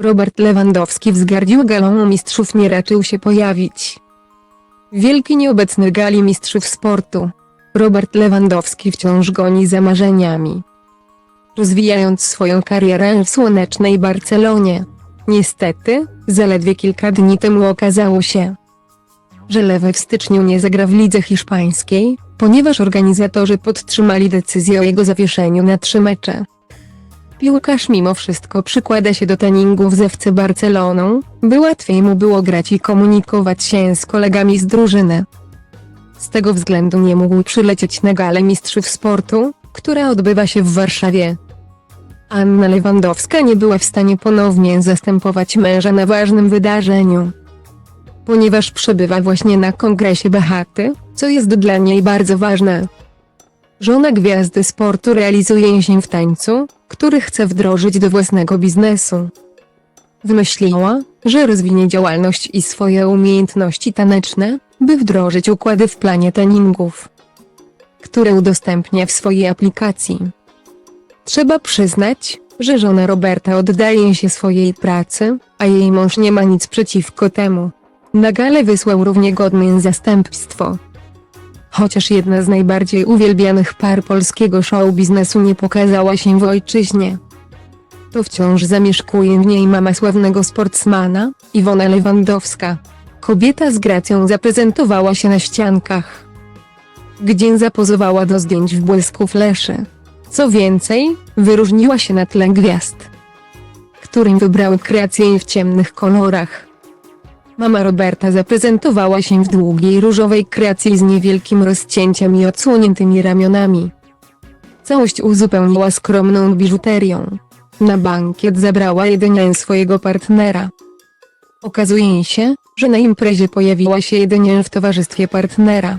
Robert Lewandowski wzgardził galą mistrzów nie raczył się pojawić. Wielki nieobecny gali mistrzów sportu. Robert Lewandowski wciąż goni za marzeniami. Rozwijając swoją karierę w słonecznej Barcelonie. Niestety, zaledwie kilka dni temu okazało się, że Lewy w styczniu nie zagra w lidze hiszpańskiej, ponieważ organizatorzy podtrzymali decyzję o jego zawieszeniu na trzy mecze. Piłkarz mimo wszystko przykłada się do treningów z FC Barceloną, by łatwiej mu było grać i komunikować się z kolegami z drużyny. Z tego względu nie mógł przylecieć na galę mistrzów sportu, która odbywa się w Warszawie. Anna Lewandowska nie była w stanie ponownie zastępować męża na ważnym wydarzeniu. Ponieważ przebywa właśnie na kongresie Behaty, co jest dla niej bardzo ważne. Żona gwiazdy sportu realizuje się w tańcu, który chce wdrożyć do własnego biznesu. Wymyśliła, że rozwinie działalność i swoje umiejętności taneczne, by wdrożyć układy w planie treningów, które udostępnia w swojej aplikacji. Trzeba przyznać, że żona Roberta oddaje się swojej pracy, a jej mąż nie ma nic przeciwko temu. Na galę wysłał równie godne zastępstwo. Chociaż jedna z najbardziej uwielbianych par polskiego show biznesu nie pokazała się w ojczyźnie. To wciąż zamieszkuje w niej mama sławnego sportsmana, Iwona Lewandowska. Kobieta z gracją zaprezentowała się na ściankach, gdzie zapozowała do zdjęć w błysku fleszy. Co więcej, wyróżniła się na tle gwiazd, którym wybrały kreację w ciemnych kolorach. Mama Roberta zaprezentowała się w długiej różowej kreacji z niewielkim rozcięciem i odsłoniętymi ramionami. Całość uzupełniła skromną biżuterią. Na bankiet zabrała jedynie swojego partnera. Okazuje się, że na imprezie pojawiła się jedynie w towarzystwie partnera.